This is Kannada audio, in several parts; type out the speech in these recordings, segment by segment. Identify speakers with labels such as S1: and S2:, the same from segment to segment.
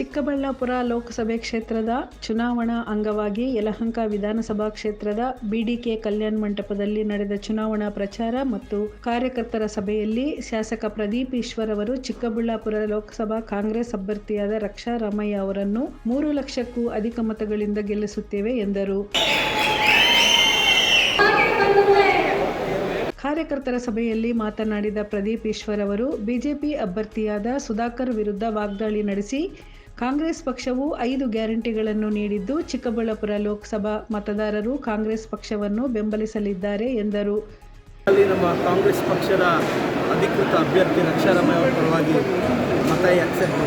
S1: ಚಿಕ್ಕಬಳ್ಳಾಪುರ ಲೋಕಸಭೆ ಕ್ಷೇತ್ರದ ಚುನಾವಣಾ ಅಂಗವಾಗಿ ಯಲಹಂಕ ವಿಧಾನಸಭಾ ಕ್ಷೇತ್ರದ ಬಿಡಿಕೆ ಕಲ್ಯಾಣ ಮಂಟಪದಲ್ಲಿ ನಡೆದ ಚುನಾವಣಾ ಪ್ರಚಾರ ಮತ್ತು ಕಾರ್ಯಕರ್ತರ ಸಭೆಯಲ್ಲಿ ಶಾಸಕ ಪ್ರದೀಪ್ ಈಶ್ವರ್ ಅವರು ಚಿಕ್ಕಬಳ್ಳಾಪುರ ಲೋಕಸಭಾ ಕಾಂಗ್ರೆಸ್ ಅಭ್ಯರ್ಥಿಯಾದ ರಕ್ಷಾ ರಾಮಯ್ಯ ಅವರನ್ನು ಮೂರು ಲಕ್ಷಕ್ಕೂ ಅಧಿಕ ಮತಗಳಿಂದ ಗೆಲ್ಲಿಸುತ್ತೇವೆ ಎಂದರು. ಕಾರ್ಯಕರ್ತರ ಸಭೆಯಲ್ಲಿ ಮಾತನಾಡಿದ ಪ್ರದೀಪ್ ಈಶ್ವರ್ ಅವರು, ಬಿಜೆಪಿ ಅಭ್ಯರ್ಥಿಯಾದ ಸುಧಾಕರ್ ವಿರುದ್ಧ ವಾಗ್ದಾಳಿ ನಡೆಸಿ ಕಾಂಗ್ರೆಸ್ ಪಕ್ಷವು ಐದು ಗ್ಯಾರಂಟಿಗಳನ್ನು ನೀಡಿದ್ದು, ಚಿಕ್ಕಬಳ್ಳಾಪುರ ಲೋಕಸಭಾ ಮತದಾರರು ಕಾಂಗ್ರೆಸ್ ಪಕ್ಷವನ್ನು ಬೆಂಬಲಿಸಲಿದ್ದಾರೆ ಎಂದರು.
S2: ನಮ್ಮ ಕಾಂಗ್ರೆಸ್ ಪಕ್ಷದ ಅಧಿಕೃತ ಅಭ್ಯರ್ಥಿ ರಕ್ಷಾರಾಮಯ್ಯ ಅವರ ಪರವಾಗಿ ಮತ ಯಾಕ್ಸೆಪ್ಟ್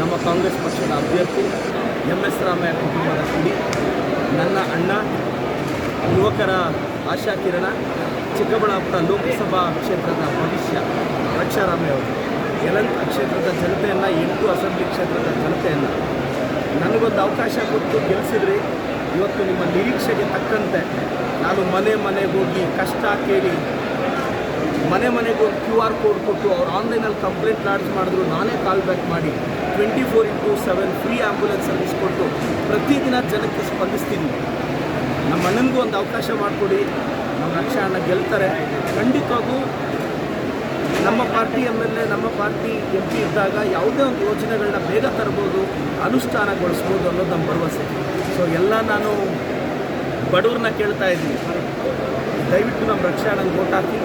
S2: ನಮ್ಮ ಕಾಂಗ್ರೆಸ್ ಪಕ್ಷದ ಅಭ್ಯರ್ಥಿ ಎಂ ಎಸ್ ರಾಮಯ್ಯ ಕುಟುಂಬದ ಕುಡಿ ನನ್ನ ಅಣ್ಣ, ಯುವಕರ ಆಶಾಕಿರಣ, ಚಿಕ್ಕಬಳ್ಳಾಪುರ ಲೋಕಸಭಾ ಕ್ಷೇತ್ರದ ಭವಿಷ್ಯ ರಕ್ಷಾರಾಮಯ್ಯ ಅವರು. ಯಲಂಕ ಕ್ಷೇತ್ರದ ಜನತೆಯನ್ನು, ಎಂಟು ಅಸೆಂಬ್ಲಿ ಕ್ಷೇತ್ರದ ಜನತೆಯನ್ನು ನನಗೊಂದು ಅವಕಾಶ ಕೊಟ್ಟು ಗೆಲ್ಲಿಸಿದ್ರಿ ಇವತ್ತು ನಿಮ್ಮ ನಿರೀಕ್ಷೆಗೆ ತಕ್ಕಂತೆ ನಾನು ಮನೆ ಮನೆಗೆ ಹೋಗಿ ಕಷ್ಟ ಕೇಳಿ, ಮನೆ ಮನೆಗೆ ಕ್ಯೂ ಆರ್ ಕೋಡ್ ಕೊಟ್ಟು ಅವ್ರು ಆನ್ಲೈನಲ್ಲಿ ಕಂಪ್ಲೇಂಟ್ ಲಾಡ್ಜ್ ಮಾಡಿದ್ರು, ನಾನೇ ಕಾಲ್ ಬ್ಯಾಕ್ ಮಾಡಿ twenty four into seven free ambulance service ಕೊಟ್ಟು ಪ್ರತಿದಿನ ಜನಕ್ಕೆ ಸ್ಪಂದಿಸ್ತೀನಿ. ನಮ್ಮ ಅಣ್ಣನಿಗೂ ಒಂದು ಅವಕಾಶ ಮಾಡಿಕೊಡಿ, ನಮ್ಮ ರಕ್ಷಾ ಅಣ್ಣ ಗೆಲ್ತಾರೆ. ಖಂಡಿತವಾಗೂ ನಮ್ಮ ಪಾರ್ಟಿ ಎಂ ಎಲ್ ಎ ನಮ್ಮ ಪಾರ್ಟಿ ಎಂ ಪಿ ಇದ್ದಾಗ ಯಾವುದೇ ಒಂದು ಯೋಜನೆಗಳನ್ನ ಬೇಗ ತರ್ಬೋದು ಅನುಷ್ಠಾನಗೊಳಿಸ್ಬೋದು ಅನ್ನೋದು ನಮ್ಮ ಭರವಸೆ. ಸೊ ಎಲ್ಲ ನಾನು ಬಡವ್ರನ್ನ ಕೇಳ್ತಾ ಇದ್ದೀನಿ. ದಯವಿಟ್ಟು ನಮ್ಮ ರಕ್ಷಣೆ ಓಟ್ ಹಾಕಿ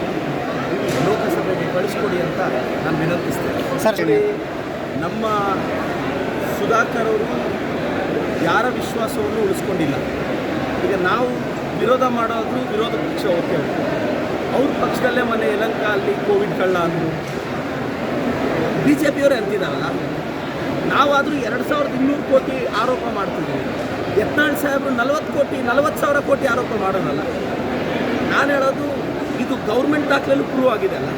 S2: ಲೋಕಸಭೆಗೆ ಕಳಿಸ್ಕೊಡಿ ಅಂತ ನಾನು ವಿನಂತಿಸ್ತೇನೆ. ನಮ್ಮ ಸುಧಾಕರ್ ಅವರು ಯಾರ ವಿಶ್ವಾಸವನ್ನು ಉಳಿಸ್ಕೊಂಡಿಲ್ಲ. ಈಗ ನಾವು ವಿರೋಧ ಮಾಡೋದು ವಿರೋಧ ಪಕ್ಷ ಓಕೆ. ಅವ್ರ ಪಕ್ಷದಲ್ಲೇ ಮನೆ ಯಲಂಕ ಅಲ್ಲಿ ಕೋವಿಡ್ ಕಳ್ಳ ಅಂದರು. ಬಿ ಜೆ ಪಿಯವರೇ ಅಂತಿದ್ದಾರಲ್ಲ ನಾವಾದರೂ ಎರಡು ಸಾವಿರದ ಇನ್ನೂರು ಕೋಟಿ ಆರೋಪ ಮಾಡ್ತಿದ್ವಿ. ಯತ್ನಾಳ್ ಸಾಹೇಬರು ನಲವತ್ತು ಕೋಟಿ, ನಲವತ್ತು ಸಾವಿರ ಕೋಟಿ ಆರೋಪ ಮಾಡೋದಲ್ಲ ನಾನು ಹೇಳೋದು, ಇದು ಗೌರ್ಮೆಂಟ್ ದಾಖಲೆಲ್ಲೂ ಪ್ರೂವ್ ಆಗಿದೆ ಅಲ್ಲ.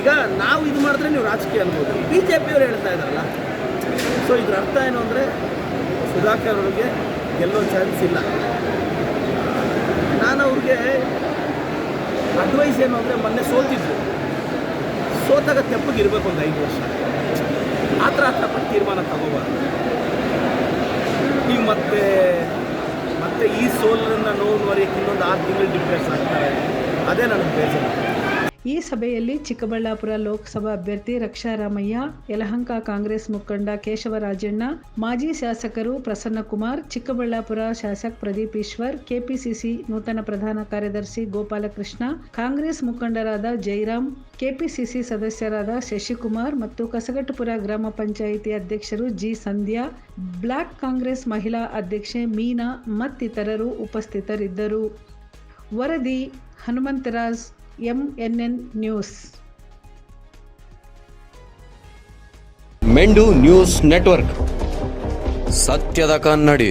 S2: ಈಗ ನಾವು ಇದು ಮಾಡಿದ್ರೆ ನೀವು ರಾಜಕೀಯ ಅನ್ಬೋದು. ಬಿ ಜೆ ಪಿಯವರು ಹೇಳ್ತಾ ಇದ್ದಾರಲ್ಲ ಸೊ ಇದ್ರ ಅರ್ಥ ಏನು ಅಂದರೆ, ಸುಧಾಕರ್ ಅವ್ರಿಗೆ ಗೆಲ್ಲೋ ಚಾನ್ಸ್ ಇಲ್ಲ. ನಾನು ಅವ್ರಿಗೆ ಅಡ್ವೈಸ್ ಏನು ಅಂದರೆ ಮೊನ್ನೆ ಸೋತಿದ್ರು ಸೋತಾಗ ಇರಬೇಕು ಒಂದು ಐದು ವರ್ಷ. ಆ ಥರ ಆ ಪಟ್ಟು ತೀರ್ಮಾನ ತಗೋಬಾರ್ದು. ಈಗ ಮತ್ತೆ ಮತ್ತೆ ಈ ಸೋಲನ್ನು ನೋವು ನೋಡಿ ಇನ್ನೊಂದು ಆರು ತಿಂಗಳು ಡಿಫ್ರೆನ್ಸ್ ಆಗ್ತಾರೆ. ಅದೇ ನನಗೆ ಬೇಜಾರು.
S1: ಈ ಸಭೆಯಲ್ಲಿ ಚಿಕ್ಕಬಳ್ಳಾಪುರ ಲೋಕಸಭಾ ಅಭ್ಯರ್ಥಿ ರಕ್ಷಾರಾಮಯ್ಯ, ಯಲಹಂಕ ಕಾಂಗ್ರೆಸ್ ಮುಖಂಡ ಕೇಶವರಾಜಣ್ಣ, ಮಾಜಿ ಶಾಸಕರು ಪ್ರಸನ್ನಕುಮಾರ್, ಚಿಕ್ಕಬಳ್ಳಾಪುರ ಶಾಸಕ ಪ್ರದೀಪ್ ಈಶ್ವರ್, ಕೆಪಿಸಿಸಿ ನೂತನ ಪ್ರಧಾನ ಕಾರ್ಯದರ್ಶಿ ಗೋಪಾಲಕೃಷ್ಣ, ಕಾಂಗ್ರೆಸ್ ಮುಖಂಡರಾದ ಜೈರಾಮ್, ಕೆಪಿಸಿಸಿ ಸದಸ್ಯರಾದ ಶಶಿಕುಮಾರ್ ಮತ್ತು ಕಸಗಟ್ಟುಪುರ ಗ್ರಾಮ ಪಂಚಾಯಿತಿ ಅಧ್ಯಕ್ಷರು ಜಿ ಸಂಧ್ಯಾ, ಬ್ಲಾಕ್ ಕಾಂಗ್ರೆಸ್ ಮಹಿಳಾ ಅಧ್ಯಕ್ಷೆ ಮೀನಾ ಮತ್ತಿತರರು ಉಪಸ್ಥಿತರಿದ್ದರು. ವರದಿ ಹನುಮಂತರಾಜ್ ಎಂಎನ್ಎನ್ ನ್ಯೂಸ್
S3: ಮೆಂಡು ನ್ಯೂಸ್ ನೆಟ್ವರ್ಕ್ ಸತ್ಯದ ಕನ್ನಡಿ.